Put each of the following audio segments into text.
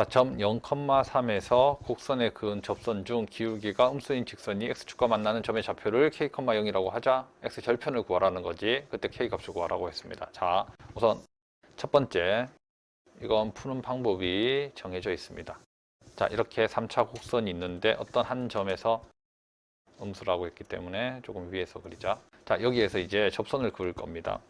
자, 점 0,3에서 곡선에 그은 접선 중 기울기가 음수인 직선이 x축과 만나는 점의 좌표를 k,0이라고 하자 x 절편을 구하라는 거지. 그때 k 값을 구하라고 했습니다. 자, 우선 첫 번째 이건 푸는 방법이 정해져 있습니다. 자, 이렇게 3차 곡선이 있는데 어떤 한 점에서 음수라고 했기 때문에 조금 위에서 그리자. 자, 여기에서 이제 접선을 그을 겁니다.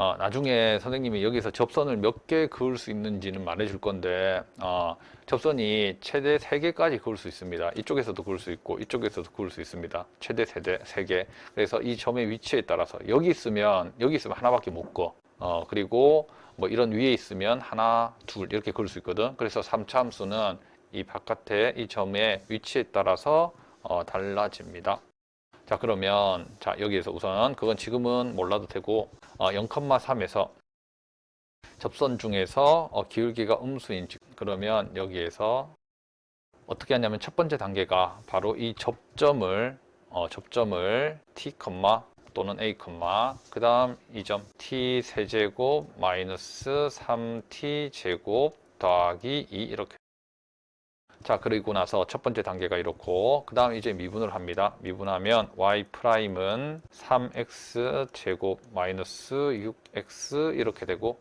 어, 나중에 선생님이 여기서 접선을 몇 개 그을 수 있는지는 말해줄 건데 어, 접선이 최대 3개까지 그을 수 있습니다. 이쪽에서도 그을 수 있고 이쪽에서도 그을 수 있습니다. 최대 세대 3개. 그래서 이 점의 위치에 따라서 여기 있으면 여기 있으면 하나밖에 못 그어. 어, 그리고 뭐 이런 위에 있으면 하나, 둘 이렇게 그을 수 있거든. 그래서 3차 함수는 이 바깥에 이 점의 위치에 따라서 어, 달라집니다. 자 그러면 자 여기에서 우선 그건 지금은 몰라도 되고 어, 0,3에서 접선 중에서 어, 기울기가 음수인 즉 그러면 여기에서 어떻게 하냐면 첫 번째 단계가 바로 이 접점을 어, 접점을 t, 또는 a, 그 다음 이 점 t 세제곱 마이너스 3t 제곱 더하기 2 이렇게 자 그리고 나서 첫 번째 단계가 이렇고 그 다음 이제 미분을 합니다. 미분하면 y 프라임은 3x 제곱 마이너스 6x 이렇게 되고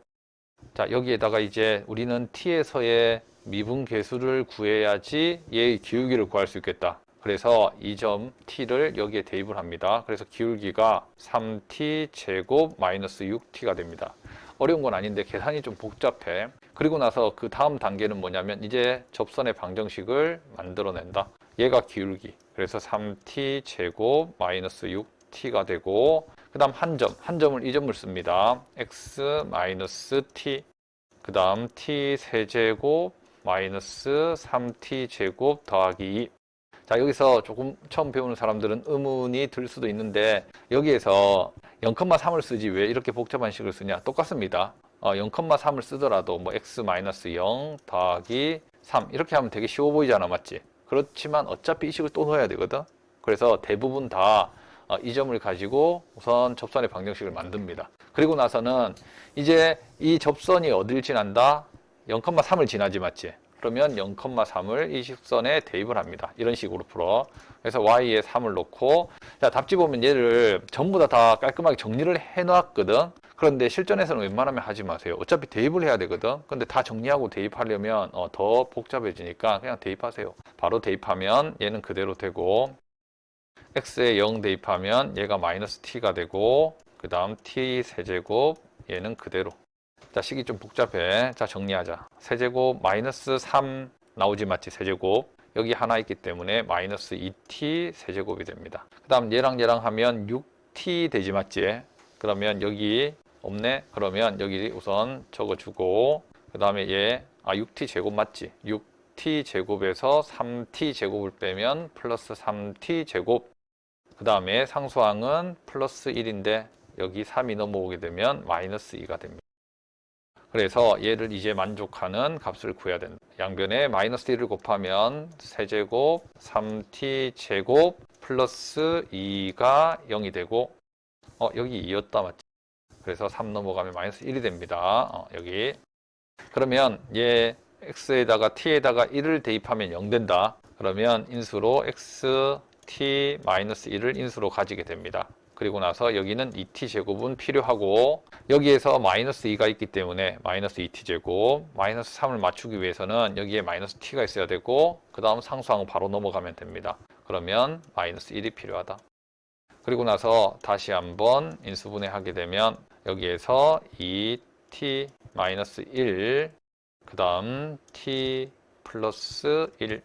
자 여기에다가 이제 우리는 t에서의 미분 계수를 구해야지 얘의 기울기를 구할 수 있겠다. 그래서 이 점 t를 여기에 대입을 합니다. 그래서 기울기가 3t 제곱 마이너스 6t가 됩니다. 어려운 건 아닌데 계산이 좀 복잡해. 그리고 나서 그 다음 단계는 뭐냐면 이제 접선의 방정식을 만들어낸다. 얘가 기울기. 그래서 3t 제곱 마이너스 6t가 되고 그 다음 한 점, 한 점을 이 점을 씁니다. x 마이너스 t 그 다음 t 세제곱 마이너스 3t 제곱 더하기 2 자 여기서 조금 처음 배우는 사람들은 의문이 들 수도 있는데 여기에서 0,3을 쓰지 왜 이렇게 복잡한 식을 쓰냐 똑같습니다 어, 0,3을 쓰더라도 뭐 x-0 더하기 3 이렇게 하면 되게 쉬워 보이잖아 맞지? 그렇지만 어차피 이 식을 또 넣어야 되거든? 그래서 대부분 다 이 점을 가지고 우선 접선의 방정식을 만듭니다. 그리고 나서는 이제 이 접선이 어딜 지난다? 0,3을 지나지 맞지 그러면 0,3을 이 식선에 대입을 합니다. 이런 식으로 풀어. 그래서 y에 3을 놓고 자 답지 보면 얘를 전부 다, 다 깔끔하게 정리를 해놨거든. 그런데 실전에서는 웬만하면 하지 마세요. 어차피 대입을 해야 되거든. 근데 다 정리하고 대입하려면 어, 더 복잡해지니까 그냥 대입하세요. 바로 대입하면 얘는 그대로 되고 x에 0 대입하면 얘가 마이너스 t가 되고 그 다음 t 세제곱 얘는 그대로 자, 식이 좀 복잡해. 자, 정리하자. 세제곱 마이너스 3 나오지 맞지? 세제곱. 여기 하나 있기 때문에 마이너스 2t 세제곱이 됩니다. 그 다음 얘랑 얘랑 하면 6t 되지 맞지? 그러면 여기 없네? 그러면 여기 우선 적어주고 그 다음에 얘, 아 6t 제곱 맞지? 6t 제곱에서 3t 제곱을 빼면 플러스 3t 제곱 그 다음에 상수항은 플러스 1인데 여기 3이 넘어오게 되면 마이너스 2가 됩니다. 그래서 얘를 이제 만족하는 값을 구해야 된다. 양변에 마이너스 1을 곱하면 세제곱 3t 제곱 플러스 2가 0이 되고 어 여기 2였다 맞지? 그래서 3 넘어가면 마이너스 1이 됩니다. 어, 여기 그러면 얘 x에다가 t에다가 1을 대입하면 0 된다. 그러면 인수로 x t 마이너스 1을 인수로 가지게 됩니다. 그리고 나서 여기는 2t 제곱은 필요하고 여기에서 마이너스 2가 있기 때문에 마이너스 2t 제곱 마이너스 3을 맞추기 위해서는 여기에 마이너스 t가 있어야 되고 그 다음 상수항 바로 넘어가면 됩니다. 그러면 마이너스 1이 필요하다. 그리고 나서 다시 한번 인수분해 하게 되면 여기에서 2t 마이너스 1, 그 다음 t 플러스 1.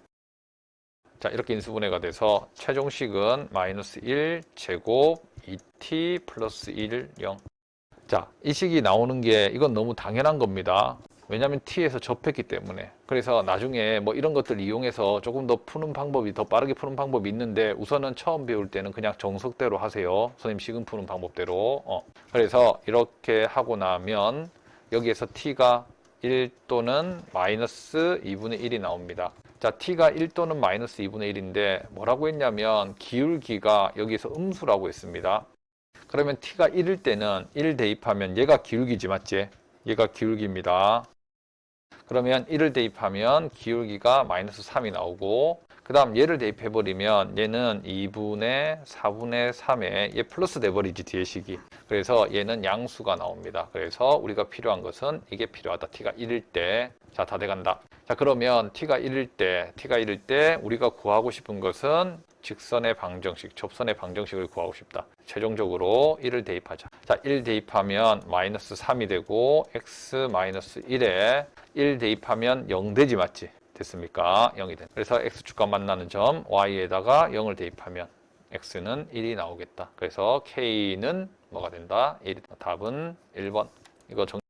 자, 이렇게 인수분해가 돼서 최종식은 마이너스 1 제곱 2t 플러스 1, 0. 자, 이 식이 나오는 게 이건 너무 당연한 겁니다. 왜냐하면 t에서 접했기 때문에. 그래서 나중에 뭐 이런 것들 이용해서 조금 더 푸는 방법이 더 빠르게 푸는 방법이 있는데 우선은 처음 배울 때는 그냥 정석대로 하세요. 선생님 식은 푸는 방법대로. 어. 그래서 이렇게 하고 나면 여기에서 t가 1 또는 마이너스 2분의 1이 나옵니다. 자, t가 1 또는 마이너스 2분의 1인데 뭐라고 했냐면 기울기가 여기서 음수라고 했습니다. 그러면 t가 1일 때는 1 대입하면 얘가 기울기지 맞지? 얘가 기울기입니다. 그 그러면 1을 대입하면 기울기가 마이너스 3이 나오고 그 다음 얘를 대입해버리면 얘는 2분의 4분의 3에 얘 플러스 돼버리지 뒤에 식이. 그래서 얘는 양수가 나옵니다. 그래서 우리가 필요한 것은 이게 필요하다. t가 1일 때자 다 돼간다. 자 그러면 t가 1일 때 t가 1일 때 우리가 구하고 싶은 것은 직선의 방정식 접선의 방정식을 구하고 싶다. 최종적으로 1을 대입하자. 자 1 대입하면 마이너스 3이 되고 x 마이너스 1에 1 대입하면 0 되지 맞지 됐습니까? 0이 된. 그래서 x축과 만나는 점 y에다가 0을 대입하면 x는 1이 나오겠다. 그래서 k는 뭐가 된다? 1. 답은 1번. 이거 정